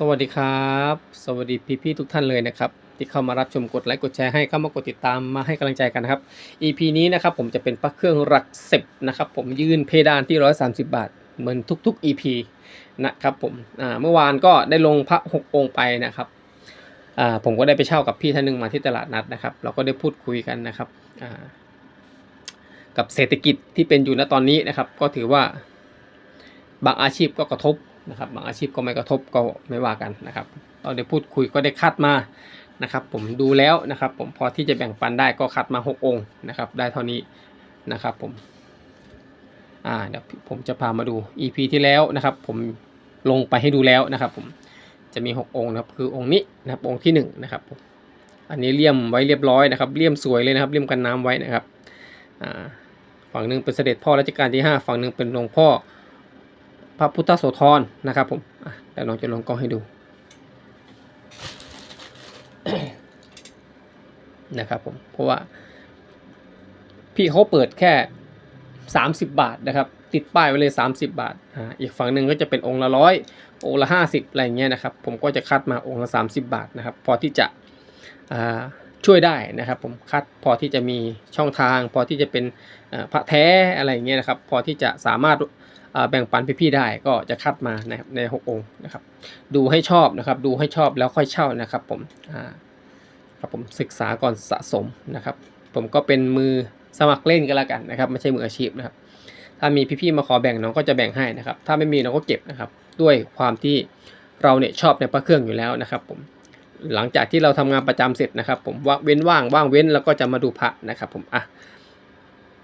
สวัสดีครับ สวัสดีพี่ๆทุกท่านเลยนะครับ ที่เข้ามารับชมกดไลค์กดแชร์ให้เข้ามากดติดตามมาให้กำลังใจกันนะครับ EP นี้นะครับผมจะเป็นปักเครื่องหลักสิบนะครับผมยืนเพดานที่ 130 บาท เหมือนทุกๆ EP นะครับผมอ่าเมื่อวานก็ได้ลงพระหกองค์ไปนะครับอ่าผมก็ได้ไปเช่ากับพี่ท่านหนึ่งมาที่ตลาดนัดนะครับ เราก็ได้พูดคุยกันนะครับอ่ากับเศรษฐกิจที่เป็นอยู่ณตอนนี้นะครับ ก็ถือว่าบางอาชีพก็กระทบ นะครับ บางอาชีพก็ไม่กระทบก็ไม่ว่ากันนะครับเราได้พูดคุยก็ได้คัดมานะครับ ผมดูแล้วนะครับ ผมพอที่จะแบ่งปันได้ก็คัดมา 6 องค์นะครับ ได้เท่านี้นะครับ ผมอ่าเดี๋ยวผมจะพามาดู EP ที่แล้วนะครับ ผมลงไปให้ดูแล้วนะครับ ผมจะมี 6 องค์นะครับ คือองค์นี้นะครับ องค์ที่1นะครับผมอันนี้เลี่ยมไว้เรียบร้อยนะครับเลี่ยมสวยเลยนะครับเลี่ยมกันน้ำไว้นะครับอ่าฝั่งหนึ่งเป็นเสด็จพ่อรัชกาลที่ 5 ฝั่งหนึ่งเป็นหลวงพ่อ พระพุทธโสธรนะครับผมเดี๋ยวน้องจะลงกล้องให้ดูนะครับผมเพราะว่า พี่เขาเปิดแค่ 30 บาทนะครับ ติดป้ายไว้เลย 30 บาทอ่าอีกฝั่งหนึ่งก็จะเป็นองค์ละร้อยองค์ละ 50 อะไรอย่างเงี้ยนะครับ ผมก็จะคัดมาองค์ละ 30 บาทนะครับ พอที่จะอ่าช่วยได้นะครับผมคัดพอที่จะมีช่องทาง พอที่จะเป็นพระแท้อะไรอย่างเงี้ยนะครับ พอที่จะสามารถ แบ่งปันพี่ๆได้ก็จะคัดมานะครับใน 6 องค์นะครับ ดูให้ชอบนะครับ ดูให้ชอบแล้วค่อยเช่านะครับ ผมครับผมศึกษาก่อนสะสมนะครับ ผมก็เป็นมือสมัครเล่นกันแล้วกันนะครับไม่ใช่มืออาชีพนะครับ ถ้ามีพี่ๆมาขอแบ่งน้องก็จะแบ่งให้นะครับ ถ้าไม่มีน้องก็เก็บนะครับ ด้วยความที่เราเนี่ยชอบในพระเครื่องอยู่แล้วนะครับ ผมหลังจากที่เราทำงานประจำเสร็จนะครับ ผมว่าเว้นว่างว่างเว้นแล้วก็จะมาดูพระนะครับ ผมอะ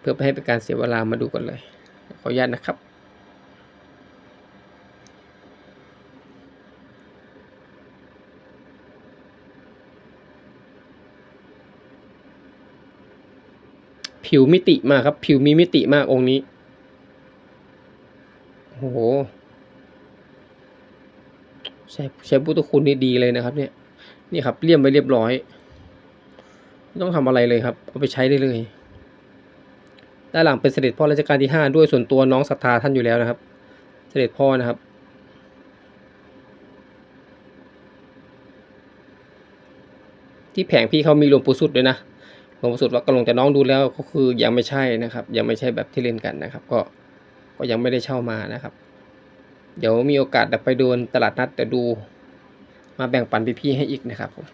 เพื่อไม่ให้เป็นการเสียเวลามาดูกันเลย ขออนุญาตนะครับ ผิวมิติมากครับ ผิวมีมิติมากองค์นี้โอ้โหใช้ใช้พุทธคุณนี่ดีเลยนะครับ เนี่ยนี่ครับเลี่ยมไว้เรียบร้อย ไม่ต้องทำอะไรเลยครับ เอาไปใช้ได้เลย ด้านหลังเป็นเสด็จพ่อรัชกาลที่ห้าด้วยส่วนตัวน้องศรัทธาท่านอยู่แล้วนะครับ เสด็จพ่อนะครับที่แผงพี่เขามีหลวงปู่สุดด้วยนะ ลวงสุดว่ากำลังจะน้องดูแล้วก็คือยังไม่ใช่นะครับ ยังไม่ใช่แบบที่เล่นกันนะครับ ก็ก็ยังไม่ได้เช่ามานะครับ เดี๋ยวมีโอกาสเดี๋ยวไปดูตลาดนัดเดี๋ยวดูมาแบ่งปันพี่ๆให้อีกนะครับผม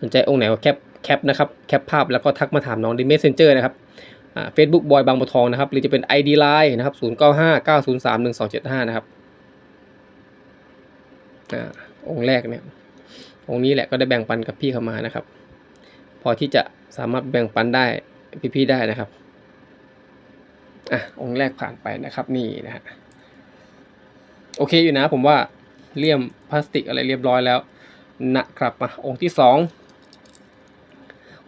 สนใจองค์ไหนก็แคปแคปนะครับแคปภาพแล้วก็ทักมาถามน้องใน Messenger นะครับเฟซบุ๊กบอยบางบัวทองนะครับ หรือจะเป็น ID Line นะครับ 0 9 5 9 0 3 1 2 7 5 นะครับอ่าองค์แรกเนี่ยองค์นี้แหละก็ได้แบ่งปันกับพี่เข้ามานะครับ พอที่จะสามารถแบ่งปันได้พี่ๆได้นะครับอะองค์แรกผ่านไปนะครับนี่นะฮะโอเคอยู่นะผมว่าเลี่ยมพลาสติกอะไรเรียบร้อยแล้วนะครับมาองค์ที่สอง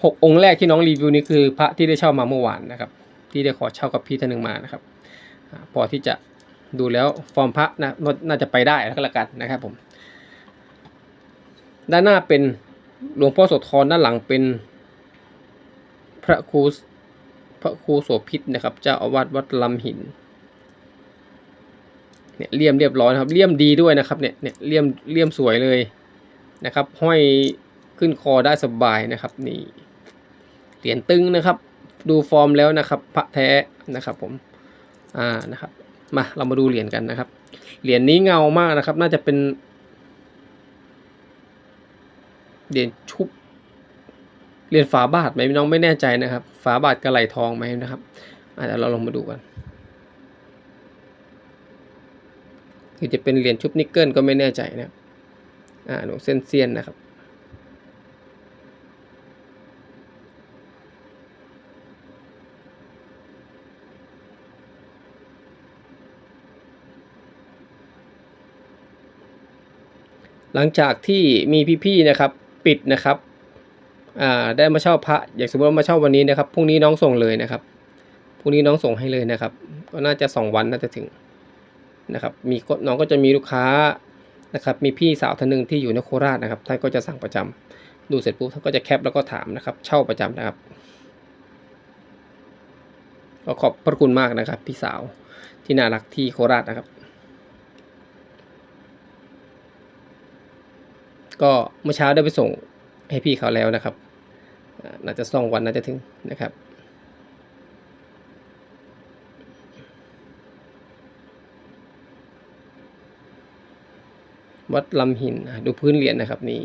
หกองค์แรกที่น้องรีวิวนี่คือพระที่ได้เช่ามาเมื่อวานนะครับ ที่ได้ขอเช่ากับพี่ท่านหนึ่งมานะครับ พอที่จะดูแล้วฟอร์มพระนะน่าน่าจะไปได้แล้วก็แล้วกันนะครับผม ด้านหน้าเป็น หลวงพ่อโสธรด้านหลังเป็นพระครูพระครูโสพิษนะครับเจ้าอาวาสวัดลำหินเนี่ยเลี่ยมเรียบร้อยนะครับเลี่ยมดีด้วยนะครับเนี่ยเนี่ยเลี่ยมเลี่ยมสวยเลยนะครับ ห้อยขึ้นคอได้สบายนะครับนี่เหรียญตึงนะครับ ดูฟอร์มแล้วนะครับ พระแท้นะครับผมอ่านะครับมาเรามาดูเหรียญกันนะครับเหรียญนี้เงามากนะครับ น่าจะเป็น เหรียญชุบเหรียญฝาบาทไหมน้องไม่แน่ใจนะครับ ฝาบาทกระไหลทองไหมนะครับอาจจะเราลองมาดูกันคือจะเป็นเหรียญชุบนิกเกิลก็ไม่แน่ใจนะครับอ่าหนูเส้นเซียนนะครับหลังจากที่มีพี่ๆนะครับ ปิดนะครับอ่าได้มาเช่าพระอย่างสมมติว่ามาเช่าวันนี้นะครับพรุ่งนี้น้องส่งเลยนะครับพรุ่งนี้น้องส่งให้เลยนะครับ ก็น่าจะสองวันน่าจะถึงนะครับมีน้องก็จะมีลูกค้านะครับมีพี่สาวท่านหนึ่งที่อยู่ในโคราชนะครับท่านก็จะสั่งประจำดูเสร็จปุ๊บท่านก็จะแคปแล้วก็ถามนะครับ เช่าประจำนะครับก็ขอบพระคุณมากนะครับ พี่สาวที่น่ารักที่โคราชนะครับ ก็เมื่อเช้าได้ไปส่งให้พี่เขาแล้วนะครับอาน่าจะสองวันน่าจะถึงนะครับวัดลำหินดูพื้นเหรียญนะครับนี่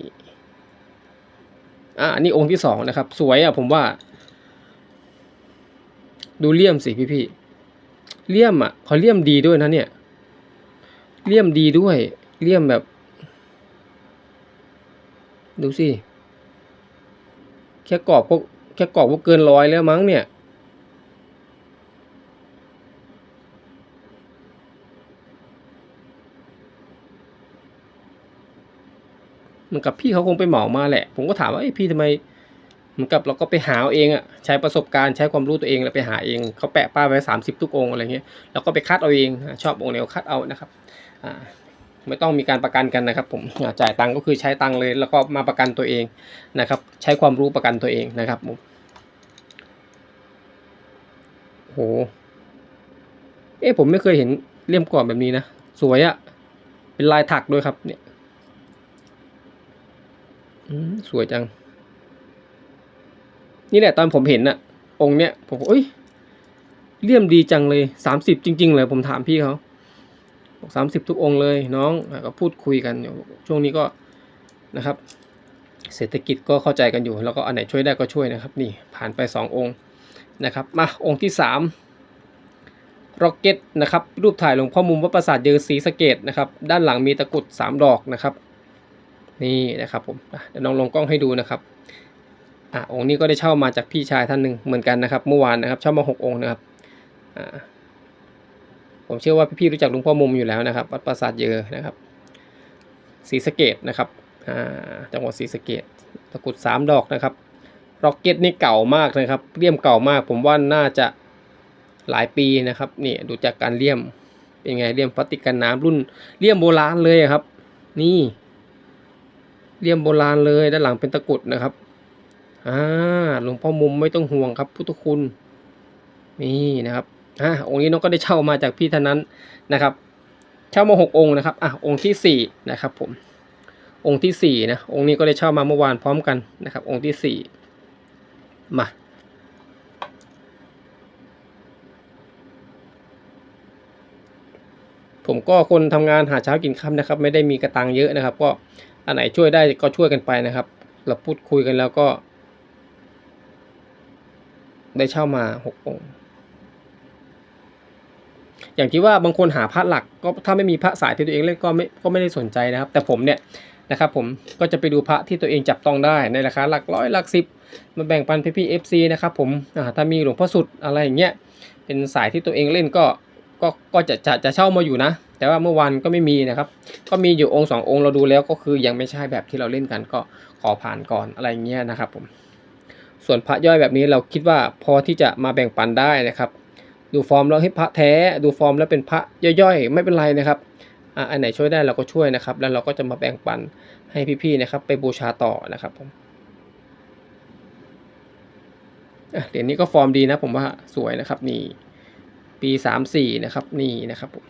อ่าอันนี้องค์ที่สองนะครับ สวยอะผมว่า ดูเลี่ยมสิพี่พี่ๆเลี่ยมอะเขาเลี่ยมดีด้วยนะเนี่ย เลี่ยมดีด้วย เลี่ยมแบบ ดูสิ แค่กรอบก็แค่กรอบก็เกินร้อยแล้วมั้งเนี่ย เหมือนกับพี่เขาคงไปเหมามาแหละ ผมก็ถามว่าเอ้พี่ทำไมเหมือนกับเราก็ไปหาเอาเองอะใช้ประสบการณ์ใช้ความรู้ตัวเองแล้วไปหาเองเขาแปะป้ายไว้สามสิบทุกองค์อะไรเงี้ยเราก็ไปคัดเอาเองชอบองค์ไหนก็คัดเอานะครับอ่า ไม่ต้องมีการประกันกันนะครับ ผมจ่ายตังค์ก็คือใช้ตังค์เลย แล้วก็มาประกันตัวเองนะครับ ใช้ความรู้ประกันตัวเองนะครับผมโหเอ๊ะผมไม่เคยเห็นเลี่ยมกรอบแบบนี้นะ สวยอะเป็นลายถักด้วยครับ เนี่ยสวยจัง นี่แหละตอนผมเห็นน่ะ องค์เนี้ยผมเอ้ยเลี่ยมดีจังเลยสามสิบจริง ๆ เลยผมถามพี่เขา สามสิบทุกองเลยน้องก็พูดคุยกันอยู่ช่วงนี้ก็นะครับ เศรษฐกิจก็เข้าใจกันอยู่ แล้วก็อันไหนช่วยได้ก็ช่วยนะครับ นี่ผ่านไปสององค์นะครับ มาองค์ที่สามร็อกเก็ตนะครับ รูปถ่ายหลวงพ่อมุมวัดปราสาทเยอศรีสะเกดนะครับ ด้านหลังมีตะกุดสามดอกนะครับ นี่นะครับผมเดี๋ยวน้องลงกล้องให้ดูนะครับอะองค์นี้ก็ได้เช่ามาจากพี่ชายท่านหนึ่งเหมือนกันนะครับ เมื่อวานนะครับ เช่ามาหกองค์นะครับอ่า ผมเชื่อว่าพี่ๆรู้จักหลวงพ่อมุมอยู่แล้วนะครับ วัดปราสาทเยอนะครับศรีสะเกดนะครับจังหวัดศรีสะเกดตะกุดสามดอกนะครับร็อกเก็ตนี่เก่ามากนะครับเลี่ยมเก่ามาก ผมว่าน่าจะหลายปีนะครับนี่ดูจากการเลี่ยมเป็นไงเลี่ยมพลาสติกกันน้ำรุ่นเลี่ยมโบราณเลยครับ นี่เลี่ยมโบราณเลยด้านหลังเป็นตะกุดนะครับอ่าหลวงพ่อมุมไม่ต้องห่วงครับพุทธคุณนี่นะครับ อ่าองค์นี้น้องก็ได้เช่ามาจากพี่ท่านนั้นนะครับ เช่ามาหกองค์นะครับอะองค์ที่สี่นะครับผมองค์ที่สี่นะองค์นี้ก็ได้เช่ามาเมื่อวานพร้อมกันนะครับ องค์ที่สี่มาผมก็คนทำงานหาเช้ากินค่ำนะครับ ไม่ได้มีกระตังเยอะนะครับ ก็อันไหนช่วยได้ก็ช่วยกันไปนะครับ เราพูดคุยกันแล้วก็ ได้เช่ามาหกองค์ อย่างที่ว่าบางคนหาพระหลักก็ถ้าไม่มีพระสายที่ตัวเองเล่นก็ไม่ก็ไม่ได้สนใจนะครับ แต่ผมเนี่ยนะครับผมก็จะไปดูพระที่ตัวเองจับต้องได้ในราคาหลักร้อยหลักสิบมาแบ่งปันพี่พี่เอฟซีนะครับผมถ้ามีหลวงพ่อสุดอะไรอย่างเงี้ยเป็นสายที่ตัวเองเล่นก็ก็ก็จะจะจะเช่ามาอยู่นะ แต่ว่าเมื่อวานก็ไม่มีนะครับ ก็มีอยู่องค์สององค์เราดูแล้วก็คือยังไม่ใช่แบบที่เราเล่นกันก็ขอผ่านก่อนอะไรเงี้ยนะครับผมส่วนพระย่อยแบบนี้เราคิดว่าพอที่จะมาแบ่งปันได้นะครับ ดูฟอร์มแล้วให้พระแท้ ดูฟอร์มแล้วเป็นพระย่อยๆ ไม่เป็นไรนะครับอะอันไหนช่วยได้เราก็ช่วยนะครับ แล้วเราก็จะมาแบ่งปันให้พี่ๆนะครับ ไปบูชาต่อนะครับผมเหรียญนี้ก็ฟอร์มดีนะผมว่าสวยนะครับนี่ปีสามสี่นะครับนี่นะครับผม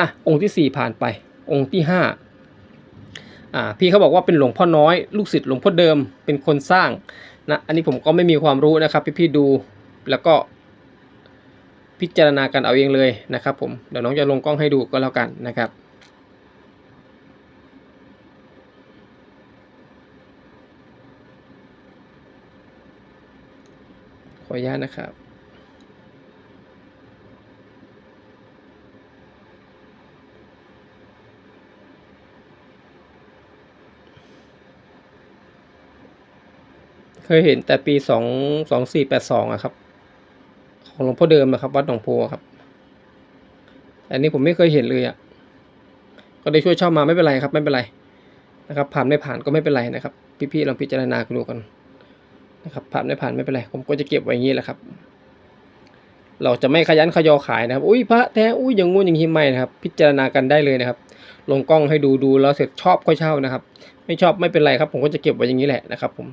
อะองค์ที่สี่ผ่านไป องค์ที่ห้าอ่าพี่เขาบอกว่าเป็นหลวงพ่อน้อย ลูกศิษย์หลวงพ่อเดิมเป็นคนสร้างนะอันนี้ผมก็ไม่มีความรู้นะครับ พี่ๆดูแล้วก็ พิจารณากันเอาเองเลยนะครับผมเดี๋ยวน้องจะลงกล้องให้ดูก็แล้วกันนะครับขออนุญาตนะครับ เคยเห็นแต่ปีสองสองสี่แปดสองอะครับ ของหลวงพ่อเดิมนะครับ วัดหนองโพครับ อันนี้ผมไม่เคยเห็นเลยอะก็ได้ช่วยเช่ามาไม่เป็นไรครับ ไม่เป็นไรนะครับ ผ่านไม่ผ่านก็ไม่เป็นไรนะครับ พี่ๆลองพิจารณาดูกันนะครับ ผ่านไม่ผ่านไม่เป็นไร ผมก็จะเก็บไว้อย่างนี้แหละครับ เราจะไม่ขยันขยอขายนะครับ อุ้ยพระแท้ อุ้ยอย่างงู้นอย่างนี้ไม่นะครับ พิจารณากันได้เลยนะครับ ลงกล้องให้ดูดูแล้วเสร็จชอบก็เช่านะครับ ไม่ชอบไม่เป็นไรครับ ผมก็จะเก็บไว้อย่างนี้แหละนะครับ ผม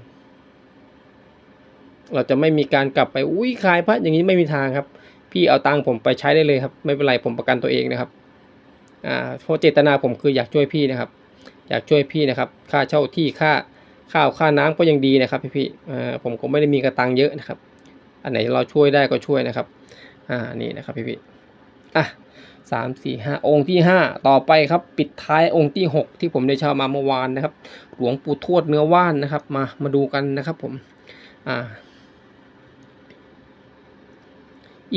เราจะไม่มีการกลับไปอุ้ยขายพระอย่างนี้ไม่มีทางครับ พี่เอาตังผมไปใช้ได้เลยครับ ไม่เป็นไรผมประกันตัวเองนะครับอ่าเพราะเจตนาผมคืออยากช่วยพี่นะครับ อยากช่วยพี่นะครับ ค่าเช่าที่ค่าข้าวค่าน้ำก็ยังดีนะครับ พี่พี่อ่าผมก็ไม่ได้มีกระตังเยอะนะครับ อันไหนเราช่วยได้ก็ช่วยนะครับอ่านี่นะครับพี่พี่อะสามสี่ห้าองค์ที่ห้าต่อไปครับ ปิดท้ายองค์ที่หกที่ผมได้เช่ามาเมื่อวานนะครับ หลวงปู่ทวดเนื้อว่านนะครับ มามาดูกันนะครับผมอ่า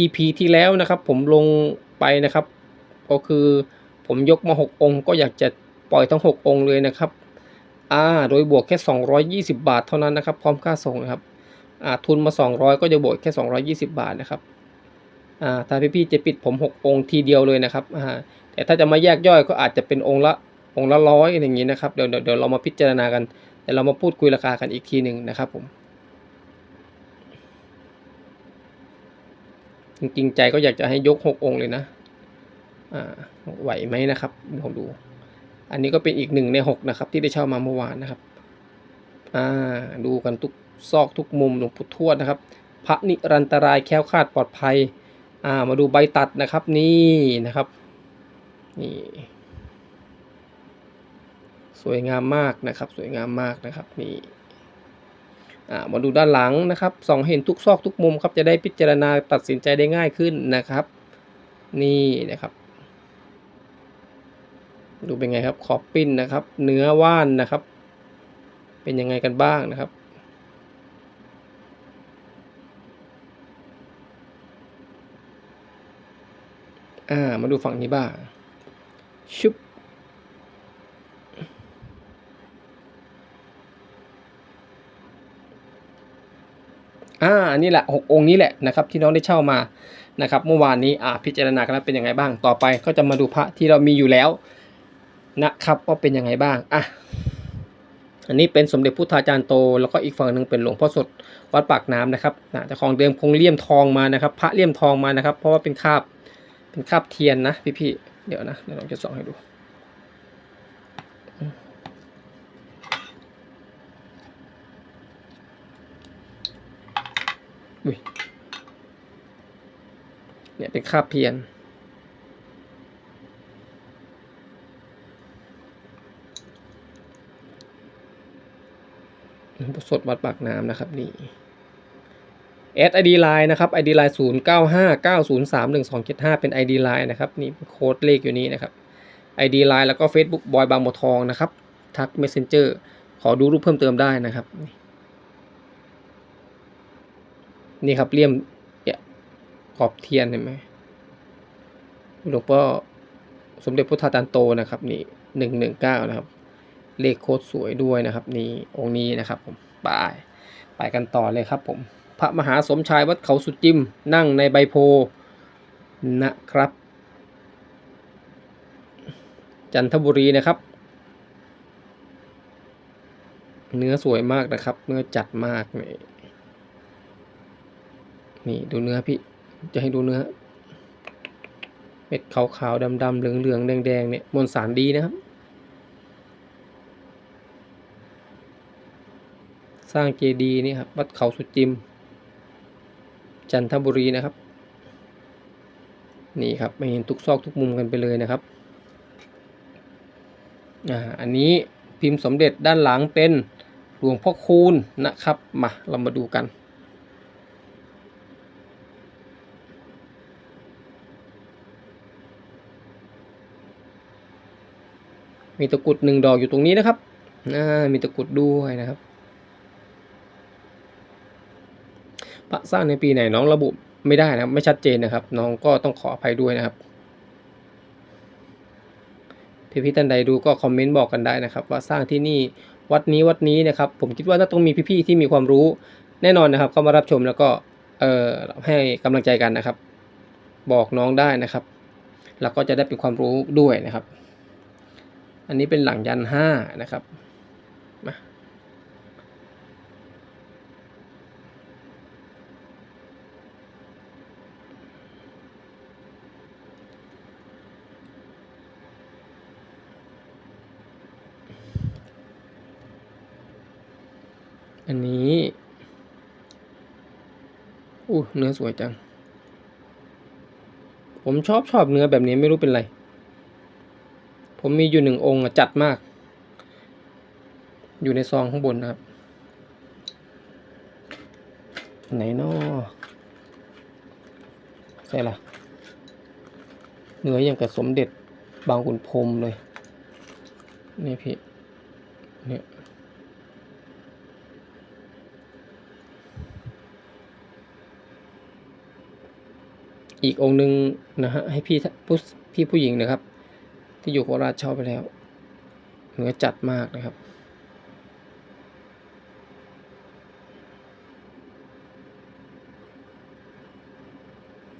EP ที่แล้วนะครับผมลงไปนะครับ ก็คือผมยกมา 6 องค์ ก็อยากจะปล่อยทั้ง 6 องค์เลยนะครับอ่าโดยบวกแค่ 220 บาทเท่านั้นนะครับ พร้อมค่าส่งนะครับอ่าทุนมา 200 ก็จะบวกแค่ 220 บาทนะครับอ่าถ้าพี่ๆจะปิดผม 6 องค์ทีเดียวเลยนะครับอ่าแต่ถ้าจะมาแยกย่อยก็อาจจะเป็นองค์ละองค์ละร้อยอย่างนี้นะครับเดี๋ยวเดี๋ยวเดี๋ยวเรามาพิจารณากันเดี๋ยวเรามาพูดคุยราคากันอีกทีหนึ่งนะครับผม จริงๆใจก็อยากจะให้ยกหกองค์เลยนะอ่าไหวไหมนะครับลองดู อันนี้ก็เป็นอีกหนึ่งในหกนะครับ ที่ได้เช่ามาเมื่อวานนะครับอ่าดูกันทุกซอกทุกมุมหลวงปู่ทวดนะครับ พระนิรันตรายแคล้วคลาดปลอดภัยอ่ามาดูใบตัดนะครับนี่นะครับนี่สวยงามมากนะครับ สวยงามมากนะครับนี่ มาดูด้านหลังนะครับส่องเห็นทุกซอกทุกมุมครับจะได้พิจารณาตัดสินใจได้ง่ายขึ้นนะครับ นี่นะครับ ดูเป็นไงครับขอบปิ้นนะครับ เนื้อว่านนะครับ เป็นยังไงกันบ้างนะครับอ่ามาดูฝั่งนี้บ้างชุบ อ่านี่แหละหกองค์นี้แหละนะครับที่น้องได้เช่ามานะครับเมื่อวานนี้อ่าพิจารณากันแล้วเป็นยังไงบ้างต่อไปก็จะมาดูพระที่เรามีอยู่แล้วนะครับว่าเป็นยังไงบ้างอะอันนี้เป็นสมเด็จพุทธาจารย์โต แล้วก็อีกฝั่งหนึ่งเป็นหลวงพ่อสดวัดปากน้ำนะครับนะแต่ของเดิมคงเลี่ยมทองมานะครับ พระเลี่ยมทองมานะครับ เพราะว่าเป็นคาบเป็นคาบเทียนนะพี่ๆเดี๋ยวนะเดี๋ยวเราจะส่องให้ดู เนี่ยเป็นคาบเพียน สดวัดปากน้ำนะครับนี่แอด ID Line นะครับ ID Line 0 9 5 9 0 3 1 2 7 5เป็น ID Line นะครับนี่โค้ดเลขอยู่นี้นะครับ ID Line แล้วก็ Facebook บอยบางบัวทองนะครับทัก Messenger ขอดูรูปเพิ่มเติมได้นะครับ นี่ครับเลี่ยมเนี่ยขอบเทียนเห็นไหมหลวงพ่อสมเด็จพุทธาจารย์โตนะครับ นี่หนึ่งหนึ่งเก้านะครับ เลขโคตรสวยด้วยนะครับ นี่องค์นี้นะครับ ผมไปไปกันต่อเลยครับ ผม พระมหาสมชายวัดเขาสุจิม นั่งในใบโพนะครับ จันทบุรีนะครับ เนื้อสวยมากนะครับ เนื้อจัดมากนี่ นี่ดูเนื้อพี่จะให้ดูเนื้อ เม็ดขาวๆดำๆเหลืองๆแดงๆเนี่ยมวลสารดีนะครับ สร้างเจดีนี่ครับวัดเขาสุจิม จันทบุรีนะครับ นี่ครับไม่เห็นทุกซอกทุกมุมกันไปเลยนะครับอ่าอันนี้พิมพ์สมเด็จด้านหลังเป็นหลวงพ่อคูณนะครับมาเรามาดูกัน มีตะกุดหนึ่งดอกอยู่ตรงนี้นะครับอ่ามีตะกุดด้วยนะครับ พระสร้างในปีไหนน้องระบุไม่ได้นะครับไม่ชัดเจนนะครับ น้องก็ต้องขออภัยด้วยนะครับพี่พี่ๆท่านใดดูก็คอมเมนต์บอกกันได้นะครับ ว่าสร้างที่นี่วัดนี้วัดนี้นะครับ ผมคิดว่าน่าต้องมีพี่ๆที่มีความรู้แน่นอนนะครับเข้ามารับชมแล้วก็เอ่อให้กำลังใจกันนะครับ บอกน้องได้นะครับ แล้วก็จะได้เป็นความรู้ด้วยนะครับ อันนี้เป็นหลังยันห้านะครับมาอันนี้อู้เนื้อสวยจัง ผมชอบชอบเนื้อแบบนี้ไม่รู้เป็นไร ผมมีอยู่หนึ่งองค์จัดมาก อยู่ในซองข้างบนนะครับ ไหนนาะใช่ละเนื้ออย่างกับสมเด็จบางขุนพรมเลย นี่พี่เนี่ยอีกองค์หนึ่งนะฮะให้พี่ผู้พี่ผู้หญิงนะครับ ที่อยู่โคราชเช่าไปแล้วเนื้อจัดมากนะครับ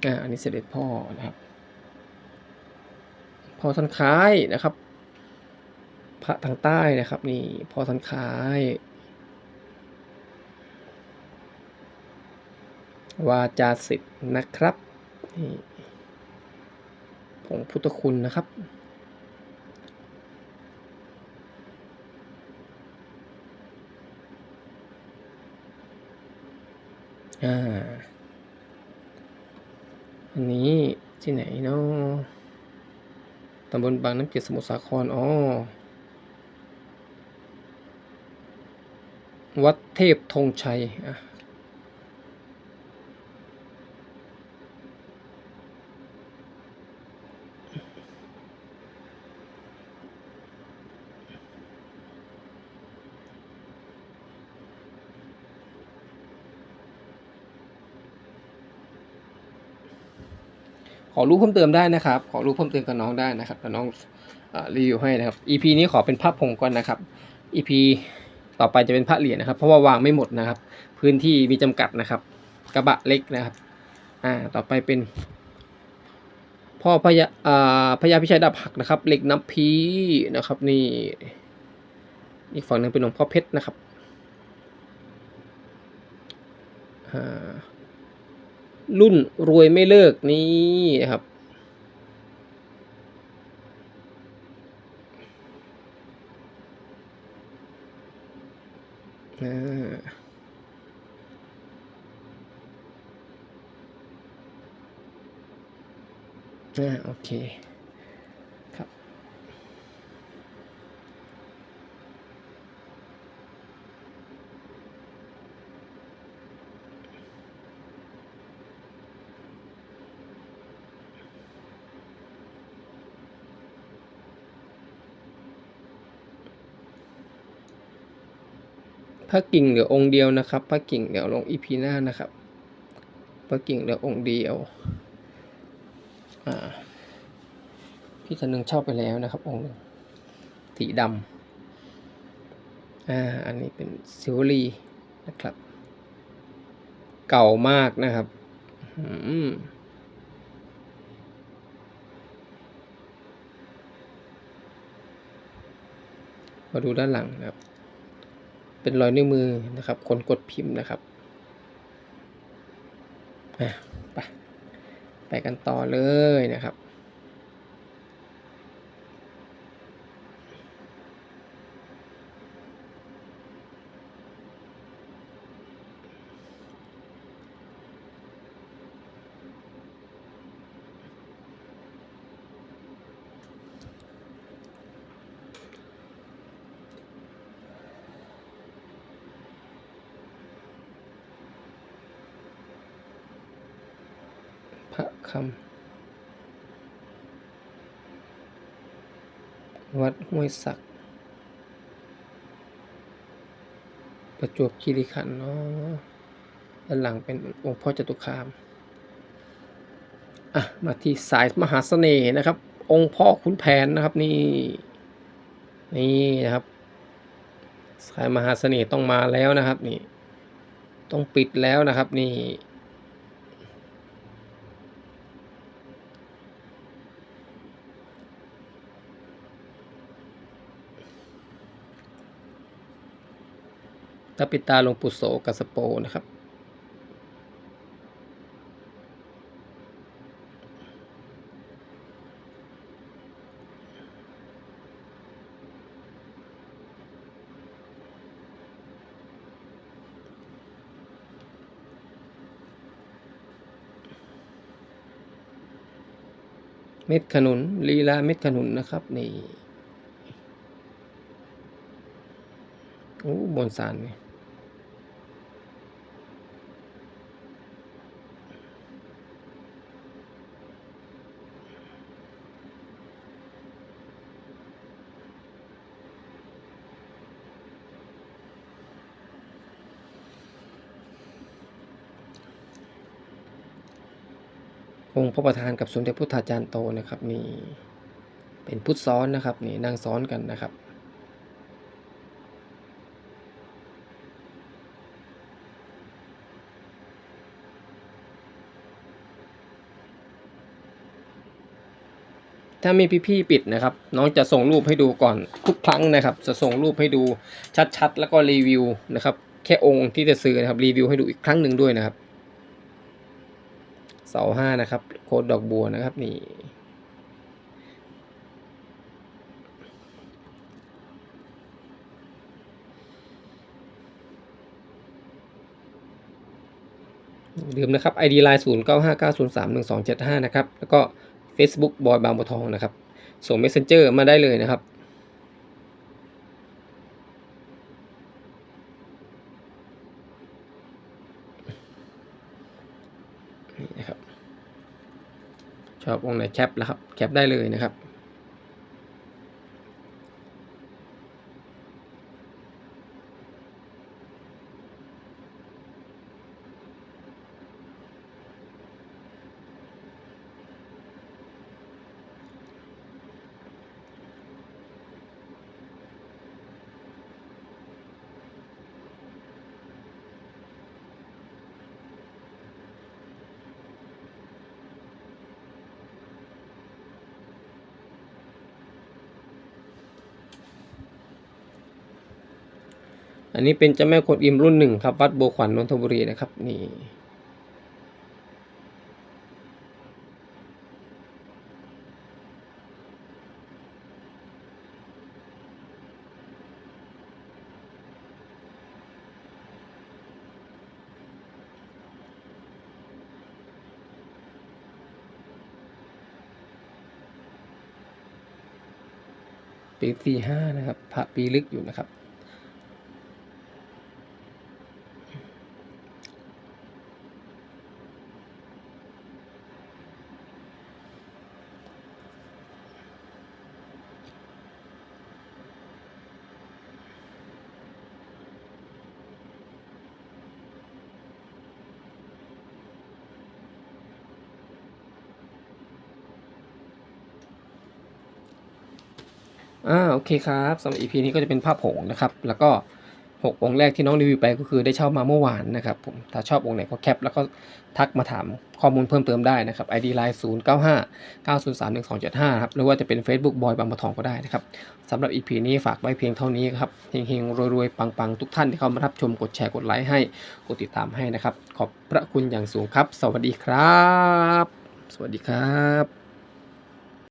อ่าอันนี้เสด็จพ่อนะครับ พ่อท่านคล้ายนะครับ พระทางใต้นะครับ นี่พ่อท่านคล้ายวาจาสิทธิ์นะครับนี่ผงพุทธคุณนะครับ อ่าอันนี้ที่ไหนเนาะตำบลบางน้ำเกียรติสมุทรสาครอ๋อวัดเทพธงชัยอะ อรู้เพิ่มเติมได้นะครับ ขอรู้เพิ่มเติมกับน้องได้นะครับกับน้องอรีวิวให้นะครับ EP นี้ขอเป็นภาพพงก่อนนะครับ EP ต่อไปจะเป็นพระเหรียญนะครับ เพราะว่าวางไม่หมดนะครับ พื้นที่มีจำกัดนะครับ กระบะเล็กนะครับ อ่า ต่อไปเป็น พ่อพญาอ่าพญาพิชัยดาบหักนะครับเหล็กน้ำพีนะครับ นี่ อีกฝั่งหนึ่งเป็นหลวงพ่อเพชรนะครับ อ่า รุ่นรวยไม่เลิกนี้ครับ อ่า โอเค พระกิ่งเหลือองค์เดียวนะครับพระกิ่งเดี๋ยวลงอีพีหน้านะครับพระกิ่งเหลือองค์เดียวพี่ธนึงเช่าไปแล้วนะครับ องค์หนึ่งสีดำอ่าอันนี้เป็นซิวลีนะครับ เก่ามากนะครับอืมมาดูด้านหลังนะครับ เป็นรอยนิ้วมือนะครับคนกดพิมพ์นะครับไปไปกันต่อเลยนะครับ คำ วัดห้วยสัก ประจวบคีรีขันธ์เนาะด้านหลังเป็นองค์พ่อจตุคาม อะ มาที่สายมหาเสน่ห์นะครับ องค์พ่อขุนแผนนะครับนี่ นี่นะครับ สายมหาเสน่ห์ต้องมาแล้วนะครับนี่ ต้องปิดแล้วนะครับนี่ ตาปิตาหลวงปู่โสกัสโปนะครับ เม็ดขนุน ลีลาเม็ดขนุนนะครับ นี่ โอ้บนสารนี่ องค์พระประธานกับสมเด็จพุทธาจารย์โตนะครับนี่เป็นพุทธซ้อนนะครับนี่นั่งซ้อนกันนะครับถ้ามีพี่ๆปิดนะครับ น้องจะส่งรูปให้ดูก่อนทุกครั้งนะครับ จะส่งรูปให้ดูชัดๆ แล้วก็รีวิวนะครับ แค่องค์ที่จะซื้อนะครับรีวิวให้ดูอีกครั้งหนึ่งด้วยนะครับ เสาห้านะครับ โคดดอกบัวนะครับนี่ลืมนะครับ ID line 0 9 5 9 0 3 1 2 7 5 นะครับ แล้วก็ Facebook บอยบางบัวทองนะครับ ส่ง Messenger มาได้เลยนะครับ นี่นะครับ ชอบองค์ไหนแคปแล้วครับ แคปได้เลยนะครับ อันนี้เป็นเจ้าแม่กวนอิมรุ่นหนึ่งครับ วัดโบขวัญนนทบุรีนะครับนี่ปีสี่ห้านะครับ พระปีลึกอยู่นะครับ อ่าโอเคครับสำหรับ EP นี้ก็จะเป็นภาพผงนะครับ แล้วก็หกองค์แรกที่น้องรีวิวไปก็คือได้เช่ามาเมื่อวานนะครับผมถ้าชอบองค์ไหนก็แคป แล้วก็ทักมาถามข้อมูลเพิ่มเติมได้นะครับ ID line 0 9 5 9 0 3 1 2 7 5ครับหรือว่าจะเป็น Facebook บอยบางบัทองก็ได้นะครับสำหรับ EP นี้ฝากไว้เพียงเท่านี้ครับเฮงๆรวยๆ ปังๆ ทุกท่านที่เข้ามารับชมกดแชร์กดไลค์ให้กดติดตามให้นะครับ ขอบพระคุณอย่างสูงครับ สวัสดีครับ สวัสดีครับ